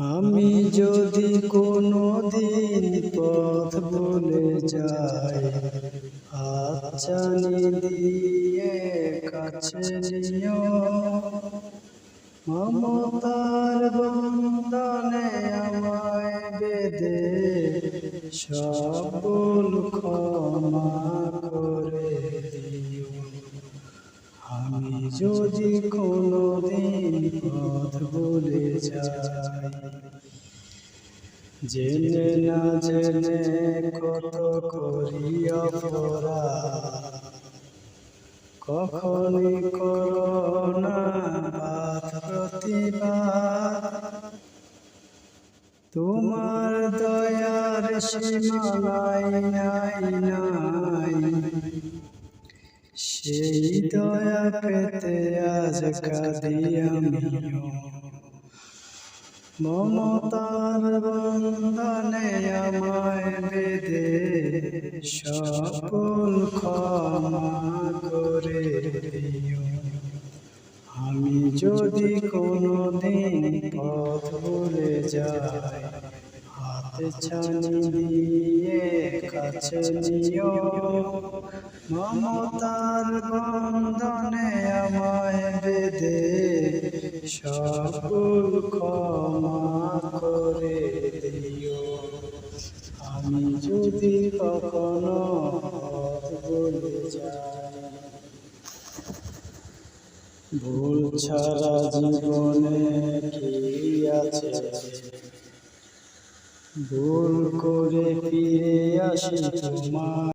আমি যদি কোনো দিন পথ ভুলে যাই আচ্ছানি দিয়ে কাছে মমতার বন্দনে আমায় বেদে সকল ক্ষমা করে দিও। আমি যদি কোনো দিন পথ ভুলে জেনে না জেনে কত করি অপরাধ। কখনই করোনা তোমার দয়ার সীমানাই নাই নাই। সেই দয়া পেতে আজ কাঁদি মমতার বন্ধনে আমায় বেদে সকল ক্ষমা করে আমি যদি কোনো দিন পথ ভুলে যাই, হাতে ছানি কাছে নিও। মমতার বন্ধনে আমায় বেদে সকল ক্ষমা করে দিও। আমি যদি কখনো ভুলে যাই, ভুল ছাড়া জীবনে কি আছে? ভুল করে ফিরে আসি তোমার